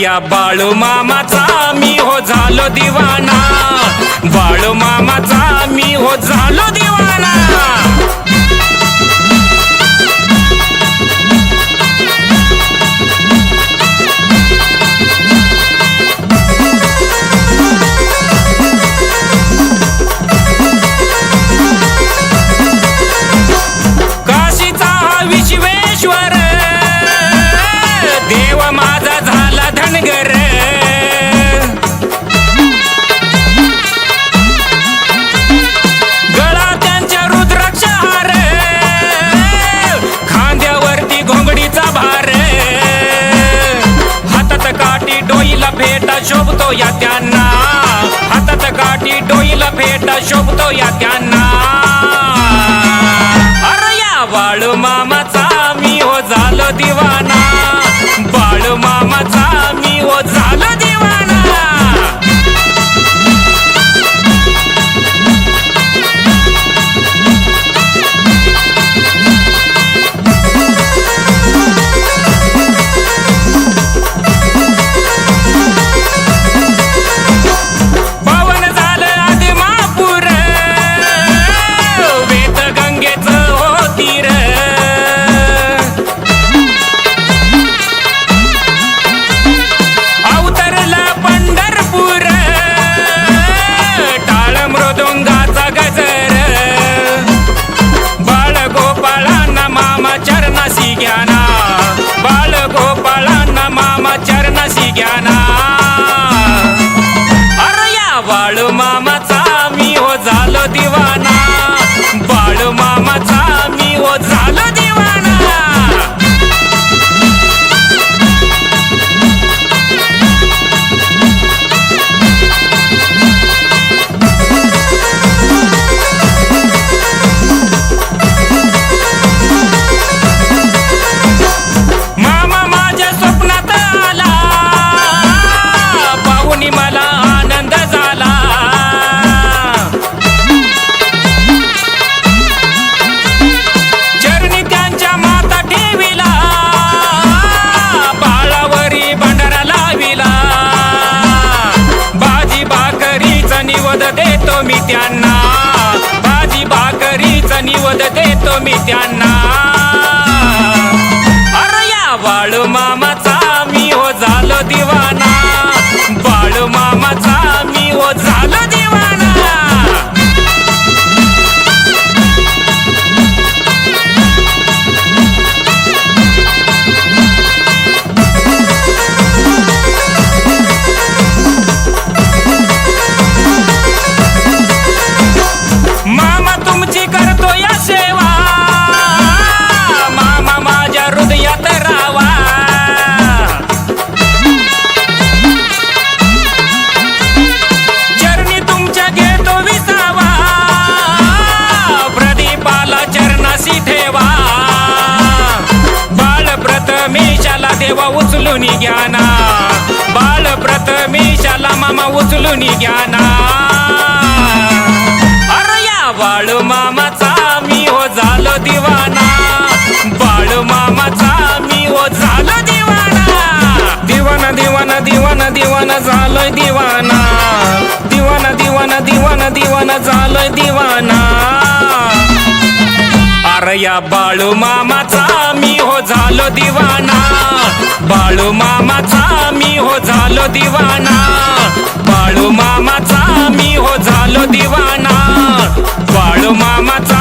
या बाळू मामाचा मी हो झालो दिवाना बाळू मामाचा मी हो झालो दिवाना त्यांना. हातात काठी डोईला फेट शोभतो या त्यांना. अरे या बाळू मामाचा मी हो झालो दिवा. चरणाशी घ्याना बाल गोपाळांना मामा चरणाशी घ्याना देतो मी त्यांना. भाजी भाकरीचा निवद देतो मी त्यांना. अरे या बाळू मामाचा मी हो झालो दिवा. देवा उचलून घ्याना बाळ प्रथमेशाला मामा उचलून घ्याना अरे या बाळ मामाचा मी हो झालो दिवाना. बाळ मामाचा मी हो झालो दिवाना. दिवाना दिवाना दिवाना दिवाना झालोय दिवाना. दिवाना दिवाना दिवाना दिवाना झालोय दिवाना. अरे या बाळू मामाचा मी हो झालो दिवाना. बाळू मामाचा मी हो झालो दिवाना. बाळू मामाचा मी हो झालो दिवाना. बाळू मामाचा